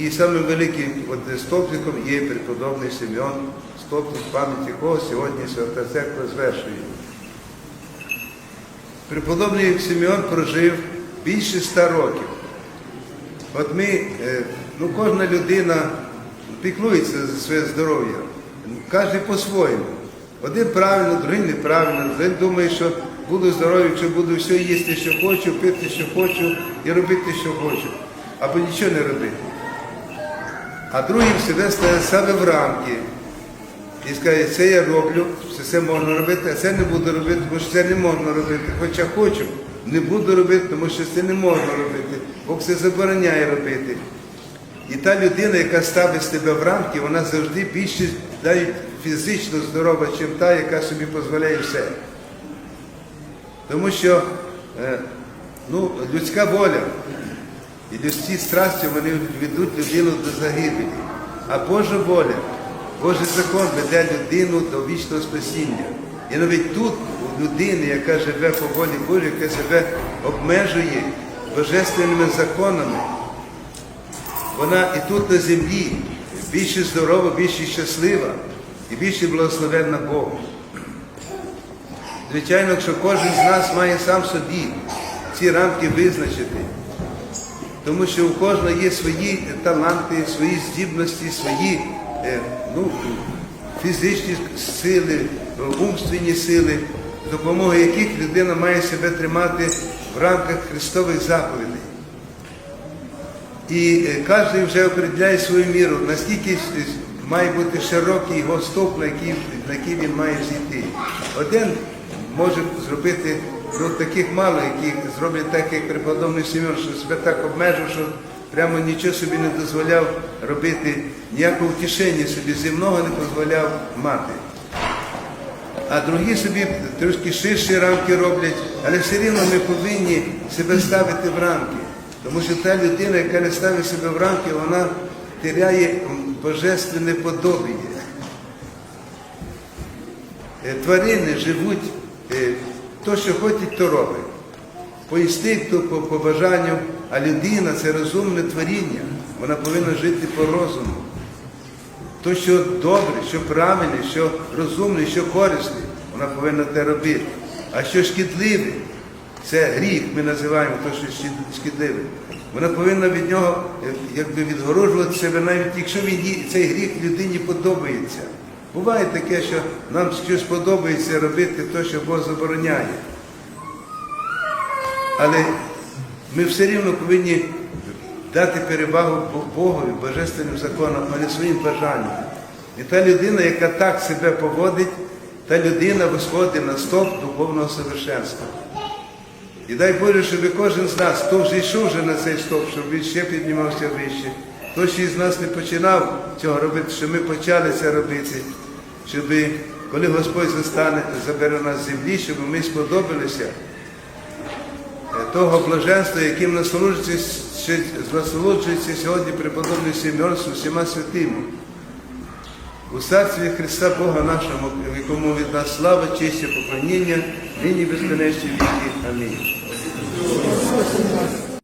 І самим великим от, стовпником є преподобний Симеон, стовпник пам'яті якого сьогодні Свята Церква звершує. Преподобний Симеон прожив більше ста років. От ми, е, ну кожна людина піклується за своє здоров'я, кожен по-своєму. Один правильно, другий неправильно, один думає, що буду здоровий, якщо буду все їсти, що хочу, пити, що хочу, і робити, що хочу, або нічого не робити. А другий себе ставить себе в рамки. І скаже, це я роблю, це можна робити, а це не буду робити, тому що це не можна робити. Хоча хочу, не буду робити, тому що це не можна робити. Бог це забороняє робити. І та людина, яка ставить себе в рамки, вона завжди більше навіть фізично здорова, ніж та, яка собі дозволяє все. Тому що е, ну, людська воля і людські страсті вони ведуть людину до загибелі. А Божа воля, Божий закон веде людину до вічного спасіння. І навіть тут у людини, яка живе по волі Божій, яка себе обмежує божественними законами, вона і тут на землі більше здорова, більше щаслива і більше благословенна Богом. Звичайно, що кожен з нас має сам собі ці рамки визначити. Тому що у кожного є свої таланти, свої здібності, свої е, ну, фізичні сили, е, умственні сили, з допомогою яких людина має себе тримати в рамках Христових заповідей. І е, кожен вже определяє свою міру, наскільки має бути широкий його стовп, на який, на який він має зійти. Один може зробити ну, таких мало, які зроблять так, як преподобний Симеон, що себе так обмежив, що прямо нічого собі не дозволяв робити, ніякого втішення собі земного не дозволяв мати. А другі собі трошки ширші рамки роблять, але все рівно ми повинні себе ставити в рамки. Тому що та людина, яка не ставить себе в рамки, вона теряє божественне подобіє. Е, Тварини живуть, то, що хочуть, то робить. По інстинкту, по, по бажанню, а людина це розумне творіння. Вона повинна жити по розуму. То, що добре, що правильне, що розумне, що корисне, вона повинна те робити. А що шкідливе, це гріх, ми називаємо те, що шкідливе. Вона повинна від нього якби відгороджувати себе, навіть якщо він цей гріх людині подобається. Буває таке, що нам щось подобається робити, те, що Бог забороняє. Але ми все рівно повинні дати перевагу Богові, божественним законам, а не своїм бажанням. І та людина, яка так себе поводить, та людина висходить на стоп духовного совершенства. І дай Боже, щоб кожен з нас, хто вже йшов вже на цей стоп, щоб він ще піднімався вище. Хто ще із нас не починав цього робити, щоб ми почали це робити, щоб коли Господь застане, забере нас з землі, щоб ми сподобалися е, того блаженства, яким насолоджується, сьогодні преподобний Симеон з усіма святими. У царстві Христа Бога нашого, якому від нас слава, честь і поклоніння, нині безконечні віки. Амінь.